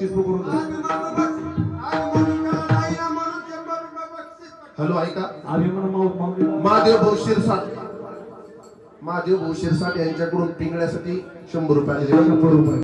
बक्षीस हॅलो ऐका. महादेव भाऊ शिरसाट महादेव भाऊ शिरसाट यांच्याकडून पिंगण्यासाठी शंभर रुपये शंभर रुपये.